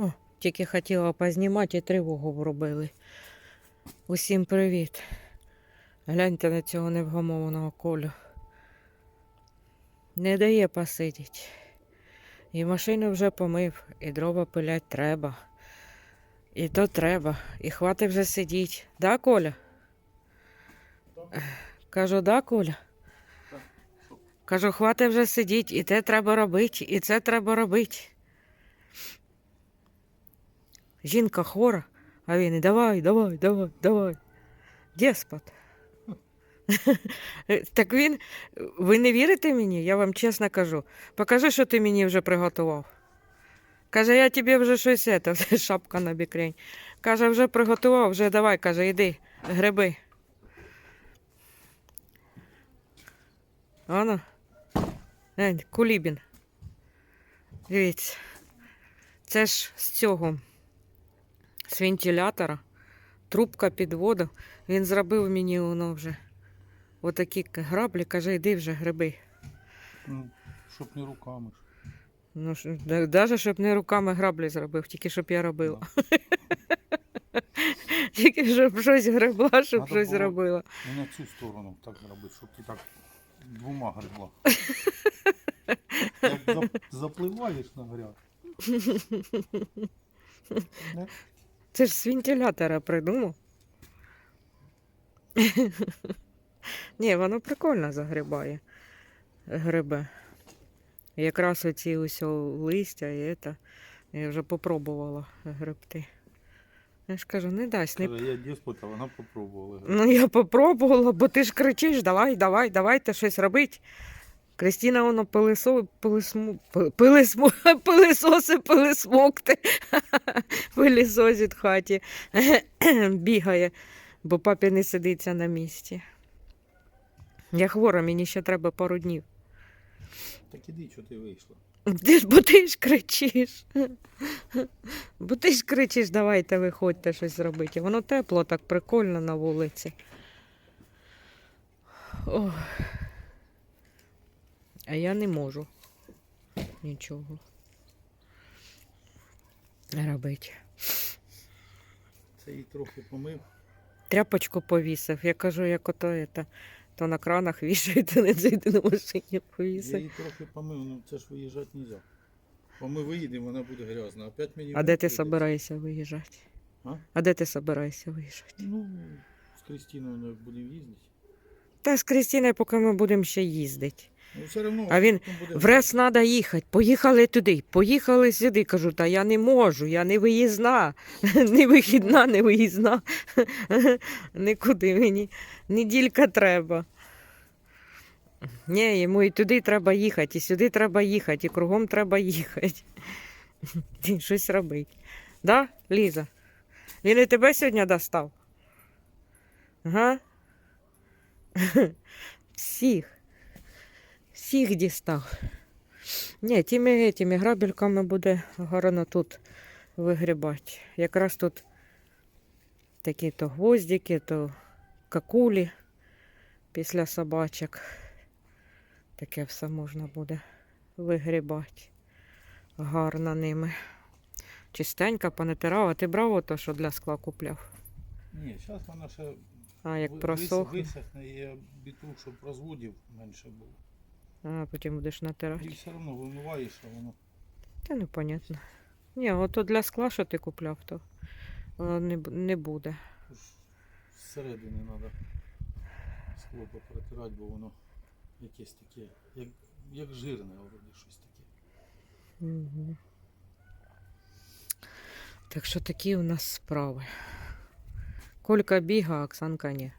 О, тільки хотіла познімати і тривогу вробили. Усім привіт. Гляньте на цього невгамованого колю. Не дає посидіти. І машину вже помив, і дрова пилять треба. І то треба. І хватить вже сидіть. Да, Коля? Кажу, да, Коля? Кажу, хватить вже сидіть, і те треба робити, і це треба робити. Жінка хвора, а він і давай, давай, давай, давай. Деспот. так він, ви не вірите мені? Я вам чесно кажу. Покажи, що ти мені вже приготував. Каже, я тобі вже щось це, шапка на бікрень. Каже, вже приготував, вже давай, каже, іди, гриби. Ано. Кулібін. Дивіться. Це ж з цього, з вентилятора, трубка під воду. Він зробив мені воно вже. Отакі граблі, каже, йди вже гриби. Ну, щоб не руками. Ну, да- даже щоб не руками граблі зробив, тільки щоб я робила. Тільки щоб щось гребла, щоб Надо щось було- робила. Не на цю сторону так робити, щоб ти так двома гребла. Як зап- запливаєш на гряд. Це ж з вентилятора придумав. Ні, воно прикольно загрібає. Грибе. Якраз оці ось листя і це. Я вже попробувала гребти. Я ж кажу, не дасть, не я деспот, а вона попробувала. Ну, я попробувала, бо ти ж кричиш, давай, давай, давайте щось робити. Крістіна воно пилисо, пилисму, пилисму, пилисоси, пилисмокти, пилисосить в хаті, бігає, бо папі не сидиться на місці. Я хвора, мені ще треба пару днів. Так іди, що ти вийшла. Бо ти ж кричиш. Бо ти ж кричиш, давайте виходьте щось зробити. Воно тепло, так прикольно на вулиці. Ох. А я не можу нічого робити. Це її трохи помив. Тряпочку повісив. Я кажу, як ото это, то на кранах вішають, то не зайти на машині Я повісив. її трохи помив, ну це ж виїжджати не можна. Бо ми виїдемо, вона буде грязна. Опять мені А де ти собираєшся виїжджати? А? А де ти собираєшся виїжджати? Ну, з Кристиною будемо їздити. Та з Крістіною, поки ми будемо ще їздити. Ну, все одно, А він потім буде В РЕС треба їхати. Поїхали туди, поїхали сюди. Кажу, та я не можу, я не виїзна, не вихідна, не виїзна. Нікуди мені. Неділька треба. Ні, йому і туди треба їхати, і сюди треба їхати, і кругом треба їхати. Ти Щось робить. Да, Ліза? Він і тебе сьогодні достав? Ага. Всіх. Всіх дістав. Ні, тими, тими грабельками буде гарно тут вигрібати. Якраз тут такі то гвоздики, то какулі після собачок. Таке все можна буде вигрібати. Гарно ними. Чистенько понатирала. Ти брав ото, що для скла купляв? Ні, зараз вона ще А, як просохне. висохне я біту, щоб розводів менше було. А потім будеш натирати. І все одно вимиваєш, а воно. Та непонятно. Ні, ото для скла, що ти купляв, то воно не, бу- не буде. Зсередини треба скло протирати, бо воно якесь таке, як, як жирне, вроді щось таке. Угу. Так що такі у нас справи. Колька біга, а Оксанка ні.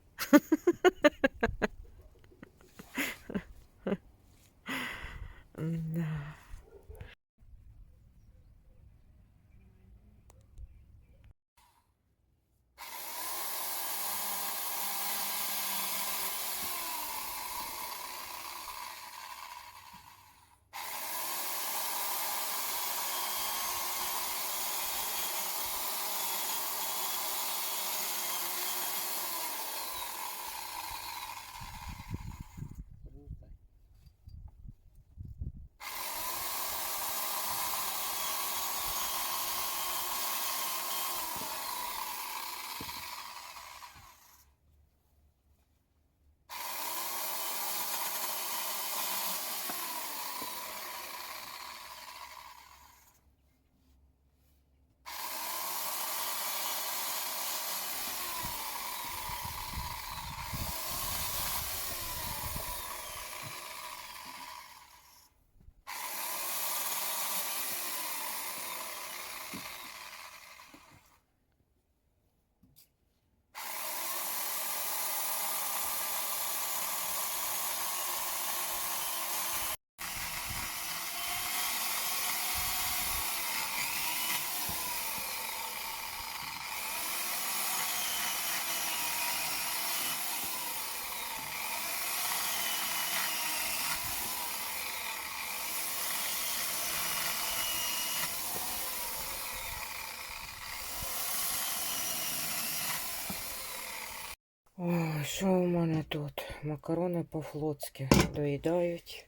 Тут? Макарони по-флотськи доїдають.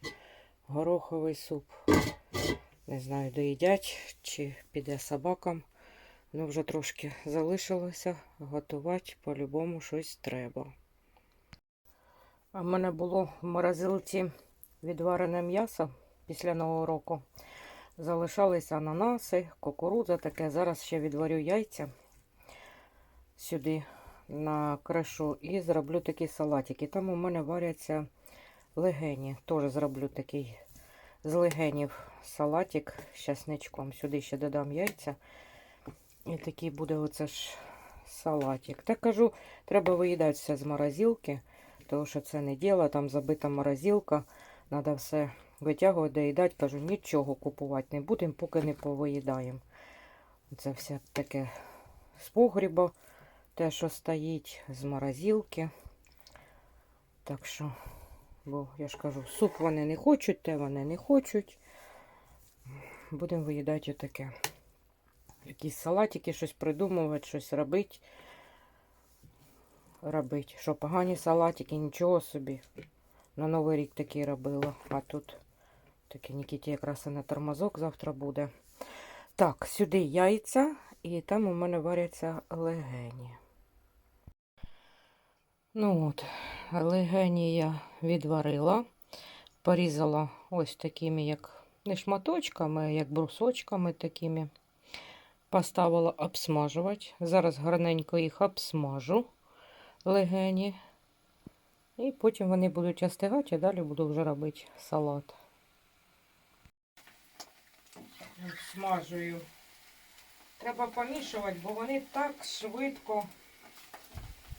Гороховий суп. Не знаю, доїдять чи піде собакам. Ну, вже трошки залишилося. Готувати по-любому щось треба. А в мене було в морозилці відварене м'ясо після Нового року. Залишалися ананаси, кукурудза таке. Зараз ще відварю яйця сюди на кришу і зроблю такі салатики. Там у мене варяться легені. Теж зроблю такий з легенів салатик з часничком. Сюди ще додам яйця. І такий буде оце ж салатик. Так кажу, треба виїдати все з морозилки, тому що це не діло, там забита морозилка. Треба все витягувати, доїдати. Кажу, нічого купувати не будемо, поки не повиїдаємо. Це все таке з погріба, те, що стоїть, з морозилки. Так що, бо я ж кажу, суп вони не хочуть, те вони не хочуть. Будемо виїдати отаке. Якісь салатики, щось придумувати, щось робити. Робити. Що погані салатики, нічого собі. На Новий рік такий робила. А тут таке Нікіті якраз і на тормозок завтра буде. Так, сюди яйця, і там у мене варяться легені. Ну от, легені я відварила, порізала ось такими, як не шматочками, а як брусочками такими. Поставила обсмажувати. Зараз гарненько їх обсмажу легені. І потім вони будуть остигати, а далі буду вже робити салат. Смажую. Треба помішувати, бо вони так швидко,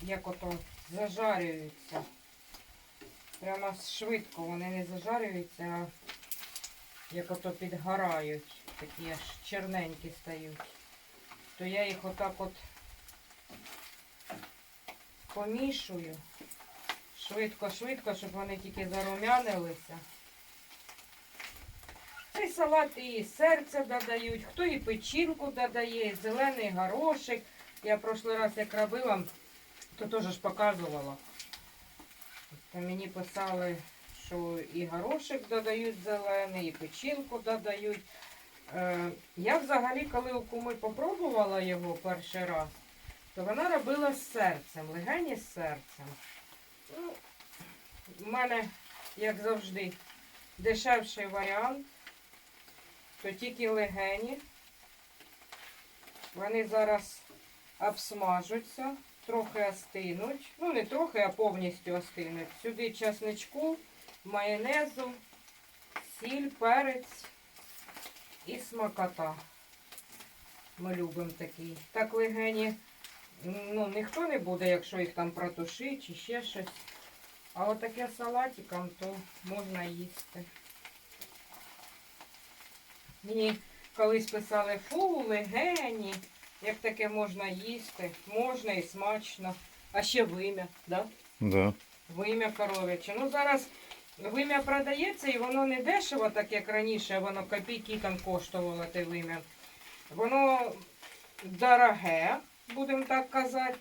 як ото, зажарюються. Прямо швидко вони не зажарюються, а як ото підгорають. Такі аж черненькі стають. То я їх отак от помішую. Швидко-швидко, щоб вони тільки зарумянилися. Цей салат і серце додають, хто і печінку додає, і зелений горошек. Я в прошлий раз як робила, то теж ж показувала. То мені писали, що і горошек додають зелений, і печінку додають. Е, я взагалі, коли у куми попробувала його перший раз, то вона робила з серцем, легені з серцем. Ну, у мене, як завжди, дешевший варіант, то тільки легені. Вони зараз обсмажуться, трохи остинуть. Ну, не трохи, а повністю остинуть. Сюди часничку, майонезу, сіль, перець і смакота. Ми любимо такий. Так легені, ну, ніхто не буде, якщо їх там протушить чи ще щось. А отаке салатиком, то можна їсти. Мені колись писали, фу, легені, як таке можна їсти, можна і смачно. А ще вим'я, да? Да. Вим'я коров'яче. Ну зараз вим'я продається і воно не дешево, так як раніше, воно копійки там коштувало те вим'я. Воно дороге, будемо так казати,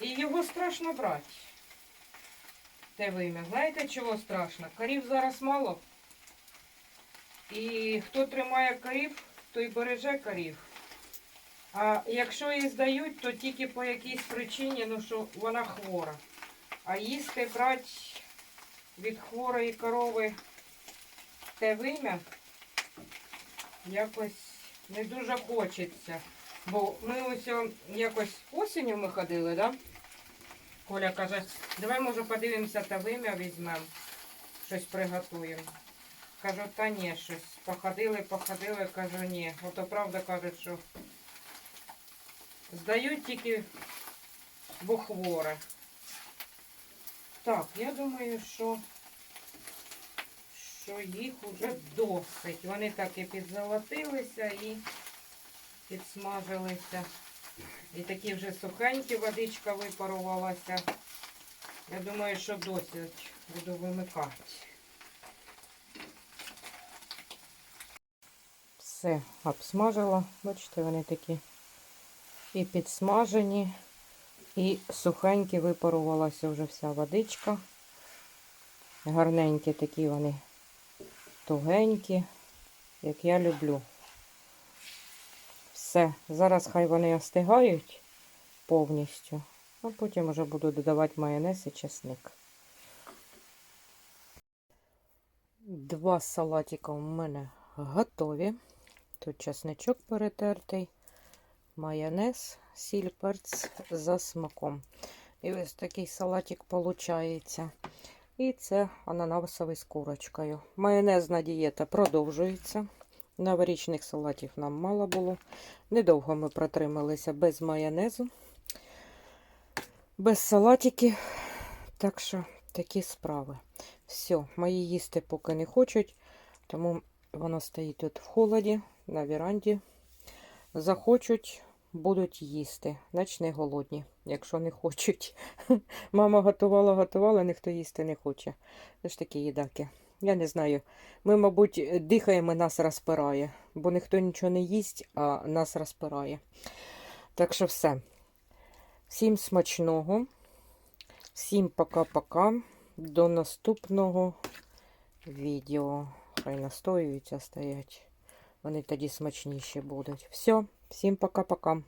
і його страшно брати. Те вим'я. Знаєте, чого страшно? Корів зараз мало. І хто тримає корів, той береже корів. А якщо її здають, то тільки по якійсь причині, ну що вона хвора. А їсти брати від хворої корови те вим'я якось не дуже хочеться. Бо ми ось якось осінню ми ходили, да? Коля каже, давай може подивимося та вим'я візьмемо, щось приготуємо. Кажу, та ні, щось. Походили, походили, кажу, ні. Ото правда кажуть, що здають тільки бо хворе. Так, я думаю, що, що їх уже досить. Вони так і підзолотилися і підсмажилися. І такі вже сухенькі водичка випарувалася. Я думаю, що досить буду вимикати. Все обсмажила. Бачите, вони такі і підсмажені, І сухенькі випарувалася вже вся водичка. Гарненькі такі вони тугенькі, як я люблю. Все, зараз хай вони остигають повністю, а потім вже буду додавати майонез і чесник. Два салатика у мене готові. Тут чесничок перетертий, майонез, сіль, перець за смаком. І ось такий салатик виходить. І це ананасовий з курочкою. Майонезна дієта продовжується. Новорічних салатів нам мало було. Недовго ми протрималися без майонезу, без салатиків. Так що такі справи. Все, мої їсти поки не хочуть, тому воно стоїть тут в холоді, на віранді. Захочуть, будуть їсти. Значить не голодні, якщо не хочуть. Мама готувала, готувала, ніхто їсти не хоче. Це ж такі їдаки. Я не знаю. Ми, мабуть, дихаємо, нас розпирає, бо ніхто нічого не їсть, а нас розпирає. Так що все. Всім смачного. Всім пока-пока. До наступного відео. Хай настоюються стоять. Вони тоді смачніші будуть. Все, всім пока-пока.